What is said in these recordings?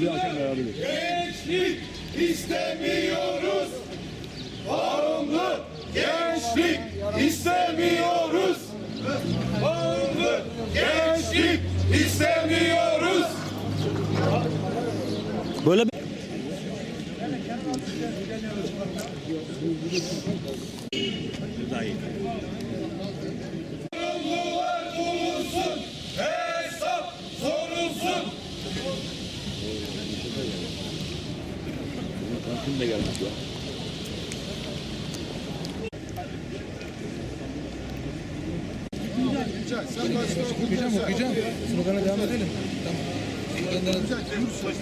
Bir hakem beraberiz. Gençlik istemiyoruz. Bağımlı gençlik istemiyoruz. Bağımlı gençlik istemiyoruz. Böyle bir... Sorumlular bulunsun. Hesap sorulsun. Kim de gelmiş ya? Okuyacağım okuyacağım. Slogana devam edelim.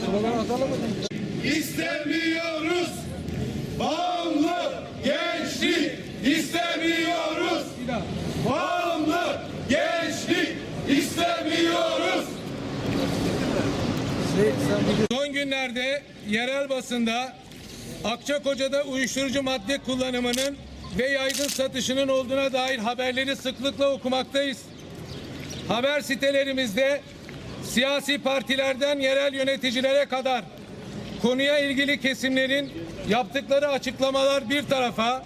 Slogan atalım mı? İstemiyoruz. Bağımlı gençlik istemiyoruz. Bağımlı gençlik istemiyoruz. Son günlerde yerel basında Akçakoca'da uyuşturucu madde kullanımının ve yaygın satışının olduğuna dair haberleri sıklıkla okumaktayız. Haber sitelerimizde siyasi partilerden yerel yöneticilere kadar konuya ilgili kesimlerin yaptıkları açıklamalar bir tarafa,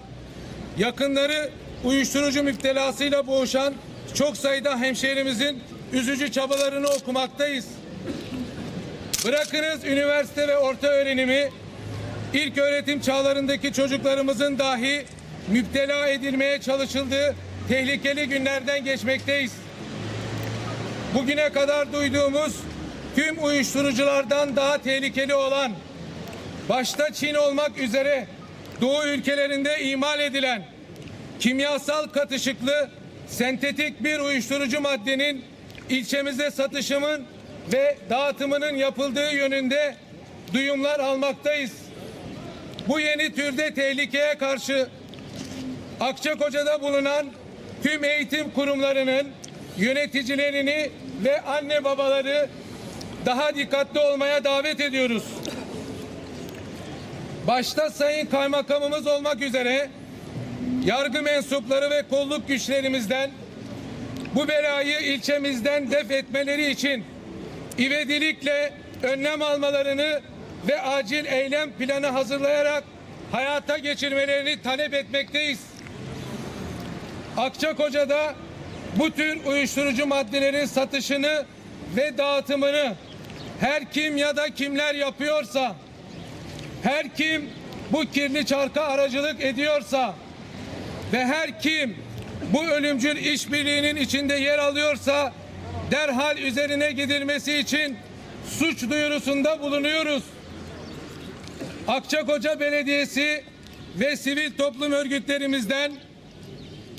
yakınları uyuşturucu müptelasıyla boğuşan çok sayıda hemşehrimizin üzücü çabalarını okumaktayız. Bırakınız üniversite ve orta öğrenimi, ilk öğretim çağlarındaki çocuklarımızın dahi müptela edilmeye çalışıldığı tehlikeli günlerden geçmekteyiz. Bugüne kadar duyduğumuz tüm uyuşturuculardan daha tehlikeli olan, başta Çin olmak üzere Doğu ülkelerinde imal edilen kimyasal katışıklı sentetik bir uyuşturucu maddenin ilçemizde satışımın ve dağıtımının yapıldığı yönünde duyumlar almaktayız. Bu yeni türde tehlikeye karşı Akçakoca'da bulunan tüm eğitim kurumlarının yöneticilerini ve anne babaları daha dikkatli olmaya davet ediyoruz. Başta Sayın Kaymakamımız olmak üzere yargı mensupları ve kolluk güçlerimizden bu belayı ilçemizden def etmeleri için ivedilikle önlem almalarını ve acil eylem planı hazırlayarak hayata geçirmelerini talep etmekteyiz. Akçakoca'da bu tür uyuşturucu maddelerin satışını ve dağıtımını her kim ya da kimler yapıyorsa, her kim bu kirli çarka aracılık ediyorsa ve her kim bu ölümcül işbirliğinin içinde yer alıyorsa derhal üzerine gidilmesi için suç duyurusunda bulunuyoruz. Akçakoca Belediyesi ve sivil toplum örgütlerimizden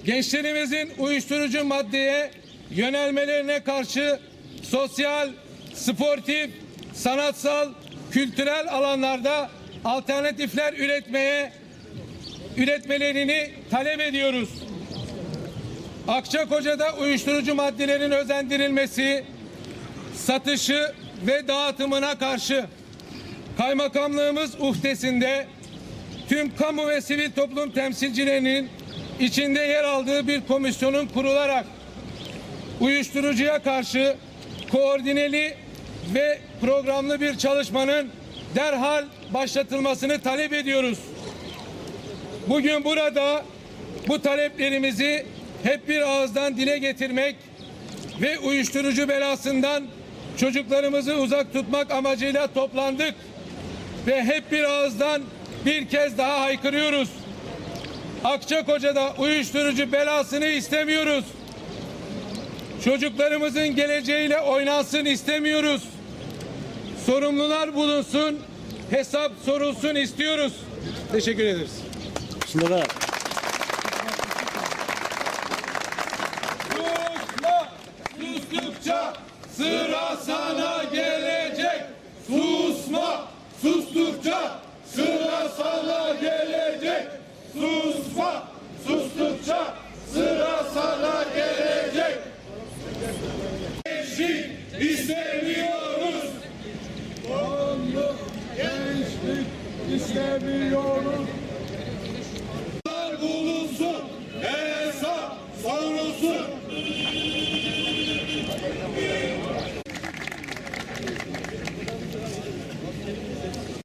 gençlerimizin uyuşturucu maddeye yönelmelerine karşı sosyal, sportif, sanatsal, kültürel alanlarda alternatifler üretmeye üretmelerini talep ediyoruz. Akçakoca'da uyuşturucu maddelerin özendirilmesi, satışı ve dağıtımına karşı kaymakamlığımız uhdesinde tüm kamu ve sivil toplum temsilcilerinin içinde yer aldığı bir komisyonun kurularak uyuşturucuya karşı koordineli ve programlı bir çalışmanın derhal başlatılmasını talep ediyoruz. Bugün burada bu taleplerimizi hep bir ağızdan dile getirmek ve uyuşturucu belasından çocuklarımızı uzak tutmak amacıyla toplandık ve hep bir ağızdan bir kez daha haykırıyoruz. Akçakoca'da uyuşturucu belasını istemiyoruz. Çocuklarımızın geleceğiyle oynansın istemiyoruz. Sorumlular bulunsun, hesap sorulsun istiyoruz. Teşekkür ederiz. Slogan.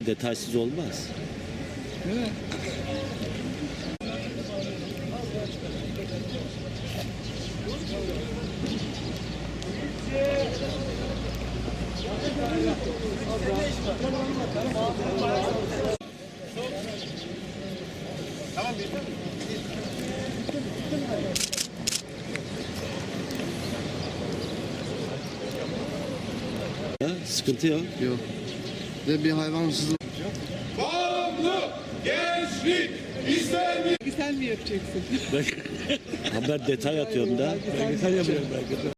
Detaysız olmaz. Ha, sıkıntı yok. Yok. Ve bir hayvansızlık. Bağımlı gençlik istemiyor. Sen mi yapacaksın? Haber detay atıyorum da. Belgesel yapıyorum belgesel.